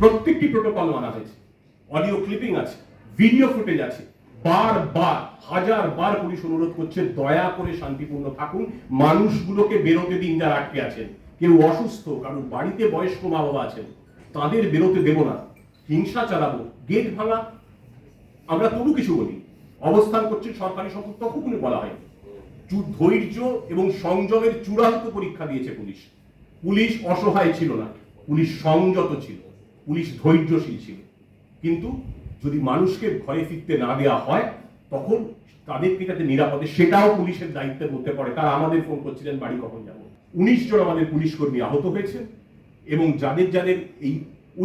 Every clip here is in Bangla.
প্রত্যেকটি প্রোটোকল মানা হয়েছে। অডিও ক্লিপিং আছে ভিডিও ফুটেজ আছে। বারবার হাজার বার পুলিশ অনুরোধ করছে, দয়া করে শান্তিপূর্ণ থাকুন। মানুষগুলোকে বেরোতে দিন যারা আটকে আছেন। কেউ অসুস্থ কারণ বাড়িতে বয়স্ক মা বাবা আছেন, তাদের বেরোতে দেব না। হিংসা চালাবো, গেট ভাঙা। আমরা তবু কিছু বলি। অবস্থান করছে সরকারি সম্পদ তখনই বলা হয়। ধৈর্য এবং সংযমের চূড়ান্ত পরীক্ষা দিয়েছে পুলিশ। পুলিশ অসহায় ছিল না, পুলিশ সংযত ছিল। পুলিশ ধৈর্যশীল ছিল কিন্তু যদি মানুষকে ঘরে ফিরতে না দেওয়া হয়, তখন তাদেরকে যাতে নিরাপদে? সেটাও পুলিশের দায়িত্বের মধ্যে পড়ে। তারা আমাদের ফোন করছিলেন, বাড়ি কখন যাব? উনিশ জন আমাদের পুলিশ কর্মী আহত হয়েছে এবং যাদের যাদের এই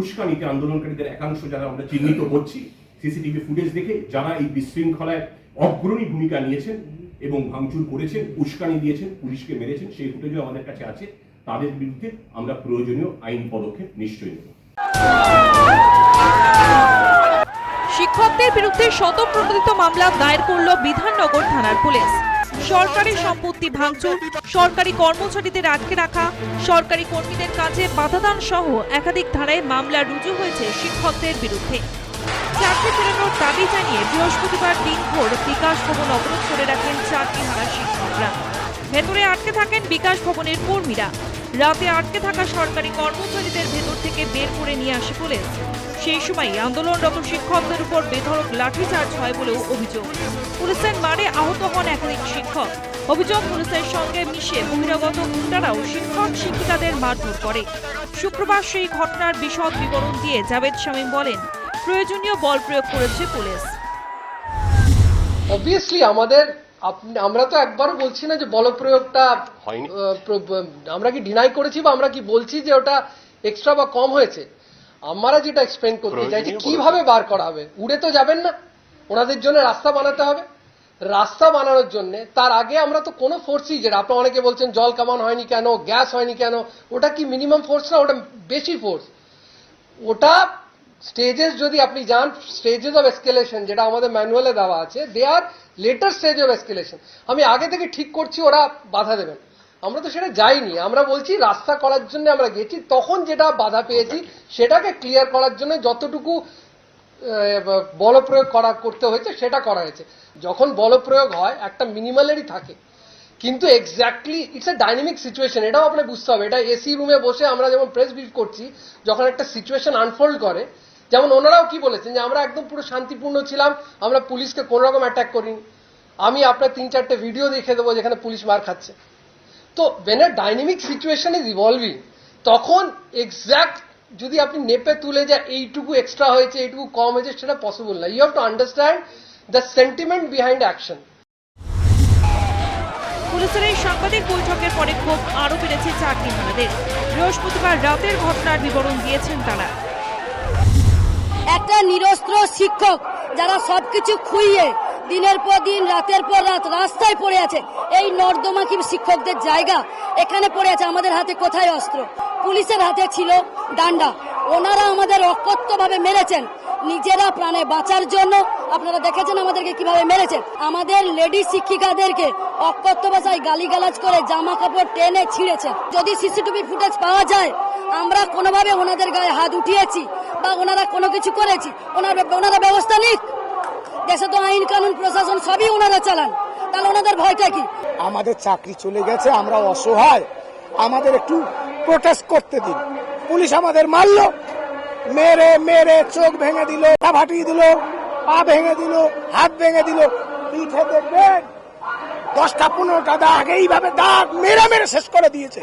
উস্কানিতে আন্দোলনকারীদের একাংশ যারা আমরা চিহ্নিত করছি, সিসিটিভি ফুটেজ দেখে যারা এই বিশৃঙ্খলায় অগ্রণী ভূমিকা নিয়েছেন এবং ভাঙচুর করেছেন, উস্কানি দিয়েছেন, পুলিশকে মেরেছেন, সেই ফুটেজও আমাদের কাছে আছে। তাদের বিরুদ্ধে আমরা প্রয়োজনীয় আইন পদক্ষেপ নিশ্চয়ই নেব। শিক্ষকদের বিরুদ্ধে শতপ্রণোদিত মামলা দায়ের করল বিধাননগর থানার পুলিশ। সরকারি সম্পত্তি ভাঙচুর, সরকারি কর্মচারীদের আটকে রাখা, সরকারি কর্মীদের কাজে বাধাদান সহ একাধিক ধারায় মামলা রুজু হয়েছে শিক্ষকদের বিরুদ্ধে। চাকরি ফেরানোর দাবি জানিয়ে বৃহস্পতিবার দিনভর বিকাশ ভবন অবরোধ করে রাখেন চাকরি হারা শিক্ষকরা। ভেতরে আটকে থাকেন বিকাশ ভবনের কর্মীরা। রাতে আটকে থাকা সরকারি কর্মচারীদের ভেতর থেকে বের করে নিয়ে আসে পুলিশ। সেই সময় আন্দোলনরত শিক্ষকদের উপর বেধড়ক লাঠিচার্জ হয় বলেও অভিযোগ। পুলিশের মারে আহত হন একাধিক শিক্ষক। অভিযোগ, পুলিশের সঙ্গে মিশে বহিরাগত গুন্ডারাও শিক্ষক শিক্ষিকাদের মারধর করে। শুক্রবার সেই ঘটনার বিশদ বিবরণ দিয়ে জাভেদ শামীম বলেন, প্রয়োজনীয় বল প্রয়োগ করেছে পুলিশ। অবভিয়াসলি আমাদের আমরা তো একবার বলছি না যে বলপ্রয়োগটা হয়নি। আমরা কি ডিনাই করেছি বা আমরা কি বলছি যে ওটা এক্সট্রা বা কম হয়েছে? আমরা যেটা এক্সপ্লেন করতে চাইছি কীভাবে বার করা হবে? উড়ে তো যাবেন না। ওনাদের জন্য রাস্তা বানাতে হবে। রাস্তা বানানোর জন্য তার আগে আমরা তো কোনো ফোর্সই যেটা আপনারা অনেকে বলছেন জল কামান হয়নি কেন গ্যাস হয়নি কেন ওটা কি মিনিমাম ফোর্স না? ওটা বেশি ফোর্স ওটা স্টেজেস যদি আপনি যান স্টেজেস অফ এসকেলেশন যেটা আমাদের ম্যানুয়ালে দেওয়া আছে they are later stage of escalation আমি আগে থেকে ঠিক করছি ওরা বাধা দেবেন। আমরা তো সেটা যাইনি। আমরা বলছি রাস্তা করার জন্য আমরা গেছি তখন যেটা বাধা পেয়েছি সেটাকে ক্লিয়ার করার জন্য যতটুকু আহ, বলপ্রয়োগ করা করতে হয়েছে সেটা করা হয়েছে। যখন বলপ্রয়োগ হয় একটা মিনিমালেরই থাকে। কিন্তু exactly it's a dynamic situation এটাও আপনার বুঝতে হবে। এটা এসি রুমে বসে আমরা যেমন প্রেস ব্রিফ করছি, যখন একটা সিচুয়েশন আনফোল্ড করে, যেমন ওনারাও কি বলেছেন যে, আমরা একদম পুরো শান্তিপূর্ণ ছিলাম, আমরা পুলিশকে কোনো রকম অ্যাটাক করিনি। আমি আপনার তিন চারটে ভিডিও দেখে দেবো যেখানে পুলিশ মার খাচ্ছে। তো when a dynamic situation is evolving তখন এক্স্যাক্ট যদি আপনি নেপে তুলে যে এইটুকু এক্সট্রা হয়েছে, এইটুকু কম হয়েছে, সেটা পসিবল না। You have to understand the sentiment behind action পুলিশের এই সাংবাদিক বৈঠকের পরে ক্ষোভ আরও বেড়েছে চাকরি হারাদের বৃহস্পতিবার রাতের ঘটনার বিবরণ দিয়েছেন তারা। একটা নিরস্ত্র শিক্ষক যারা সবকিছু খুইয়ে দিনের পর দিন, রাতের পর রাত রাস্তায় পড়ে আছে। এই নর্দমা কি শিক্ষকদের জায়গা? এখানে পড়ে আছে, আমাদের হাতে কোথায় অস্ত্র? পুলিশের হাতে ছিল ডান্ডা। ওনারা আমাদের অকথ্যভাবে মেরেছেন। নিজেরা প্রাণে বাঁচার জন্য আপনারা দেখেছেন আমাদেরকে কীভাবে মেরেছেন। আমাদের লেডি শিক্ষিকাদেরকে অকথ্য ভাষায় গালিগালাজ করে জামা কাপড় টেনে ছিঁড়েছেন। যদি সিসিটিভি ফুটেজ পাওয়া যায়, আমরা কোনোভাবে ওনাদের গায়ে হাত উঠিয়েছি বা ওনারা কোনো কিছু করেছি, ওনারা ওনারা ব্যবস্থা নিক। দেশে তো আইন, কানুন, প্রশাসন সবই ওনারা চালান। তাহলে ওনাদের ভয়টা কি? আমাদের চাকরি চলে গেছে, আমরা অসহায়। আমাদের একটু প্রোটেস্ট করতে দিন। পুলিশ আমাদের মারলো। মেরে মেরে চোখ ভেঙে দিল পা ফাটিয়ে দিল, পা ভেঙে দিল, হাত ভেঙে দিল। পিঠে দেখবেন দশটা, পনেরোটা দাগ, এইভাবে দাগ মেরে মেরে শেষ করে দিয়েছে।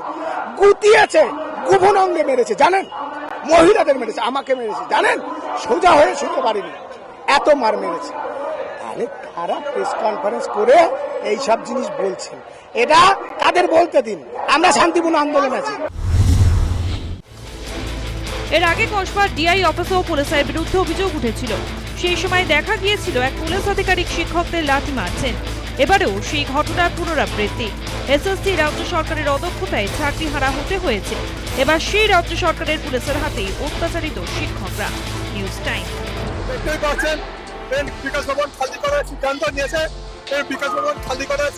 গুতিয়েছে গুভন অঙ্গে মেরেছে, জানেন? মহিলাদের মেরেছে, আমাকে মেরেছে, জানেন? সোজা হয়ে শুতে পারিনি। এত মার মেরেছে। তাহলে তারা প্রেস কনফারেন্স করে এই সব জিনিস বলছেন। এটা তাদের বলতে দিন। আমরা শান্তিপূর্ণ আন্দোলন আছি। এর আগে কসবার ডিআই অফিসেও পুলিশের বিরুদ্ধে অভিযোগ উঠেছিল। সেই সময় দেখা গিয়েছিল এক পুলিশ আধিকারিক শিক্ষকদের লাঠি মারছেন। এবারেও সেই ঘটনার পুনরাবৃত্তি। এসএসসি রাজ্য সরকারের অদক্ষতায় চাকরি হারা হতে হয়েছে। এবার সেই রাজ্য সরকারের পুলিশের হাতেই অত্যাচারিত শিক্ষকরা। News time. বিকাশ ভবন খালি করার সিদ্ধান্ত নিয়েছে। বিকাশ ভবন খালি করার।